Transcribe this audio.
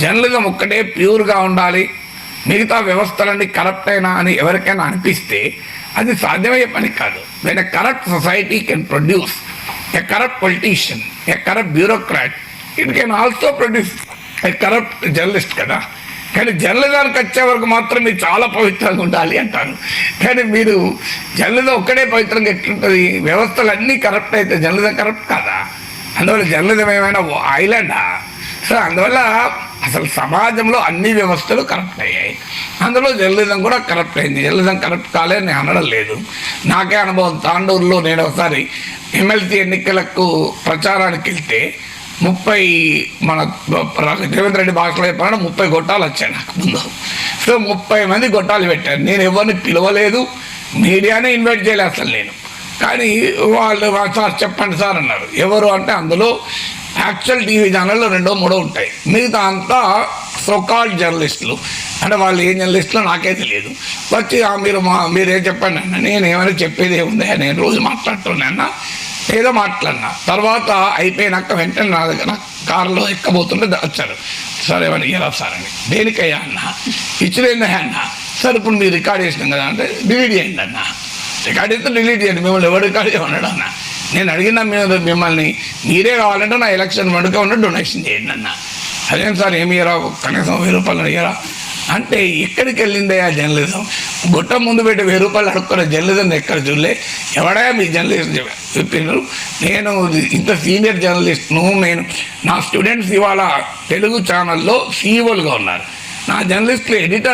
Journalism ఒక్కటే ప్యూర్గా ఉండాలి మిగతా వ్యవస్థలన్నీ కరప్ట్ అయినా అని ఎవరికైనా అనిపిస్తే అది సాధ్యమయ్యే పని కాదు. Then a corrupt society can produce a corrupt politician a corrupt bureaucrat it can also produce a corrupt journalist కదా. కానీ జర్నలిజానికి వచ్చే వరకు మాత్రం మీరు చాలా పవిత్రంగా ఉండాలి అంటారు. కానీ మీరు జర్నలిజం ఒక్కడే పవిత్రంగా ఎట్లుంటుంది? వ్యవస్థలు అన్నీ కరప్ట్ అయితే జర్నలిజం కరప్ట్ కాదా? అందువల్ల జర్నలిజం ఏమైనా ఐలాండా సో అందువల్ల అసలు సమాజంలో అన్ని వ్యవస్థలు కరప్ట్ అయ్యాయి. అందులో జర్నలిజం కూడా కరప్ట్ అయింది. జర్నలిజం కరప్ట్ కాలే నేను అనడం లేదు. నాకే అనుభవం. తాండూరులో నేను ఒకసారి ఎమ్మెల్సీ ఎన్నికలకు ప్రచారానికి వెళ్తే ముప్పై మన రేవంత్ రెడ్డి భాషలో చెప్పాలంటే ముప్పై గొట్టాలు వచ్చాయి నాకు ముందు. సో ముప్పై మంది గొట్టాలు పెట్టారు. నేను ఎవరిని పిలవలేదు. మీడియానే ఇన్వైట్ చేయలేదు అసలు నేను. కానీ వాళ్ళు సార్ చెప్పండి సార్ అన్నారు. ఎవరు అంటే అందులో యాక్చువల్ టీవీ ఛానల్లో రెండో మూడో ఉంటాయి. మిగతా అంతా సోకాల్ జర్నలిస్టులు అంటే వాళ్ళు ఏ జర్నలిస్టులో నాకే తెలియదు. వచ్చి మీరు మా మీరేం చెప్పండి అన్న. నేను ఏమైనా చెప్పేది ఏముంది? నేను రోజు మాట్లాడుతున్నా ఏదో మాట్లాడినా. తర్వాత అయిపోయినాక వెంటనే నా దగ్గర కారులో ఎక్కబోతుంటే వచ్చారు. సరే ఏమైనా ఇయ్యరా సార్? అని. దేనికయ్యా అన్న? ఇచ్చిపోయిందా అన్న. సార్ ఇప్పుడు మీరు రికార్డ్ చేసినాం కదా అంటే డిలీట్ చేయండి అన్న. రికార్డ్ చేస్తే డిలీట్ చేయండి. మిమ్మల్ని ఎవరు రికార్డ్ చేయమన్నాడు అన్న. నేను అడిగిన మీరు మిమ్మల్ని మీరే కావాలంటే నా ఎలక్షన్ వెనుక ఉన్న డొనేషన్ చేయండి అన్న. అదేం సార్ ఏమి ఇయరా కనీసం వెయ్యి రూపాయలు అడిగారా? అంటే ఎక్కడికి వెళ్ళిందే ఆ జర్నలిజం? గుట్ట ముందు పెట్టి వెయ్యి రూపాయలు అడుక్కున్న జర్నలిజం ఎక్కడ చూడలే? ఎవడా మీ జర్నలిస్ట్ చెప్పినారు నేను ఇంత సీనియర్ జర్నలిస్ట్ను నేను నా స్టూడెంట్స్ ఇవాళ తెలుగు ఛానల్లో సీఈఓలుగా ఉన్నారు. నా జర్నలిస్టులు ఎడిటర్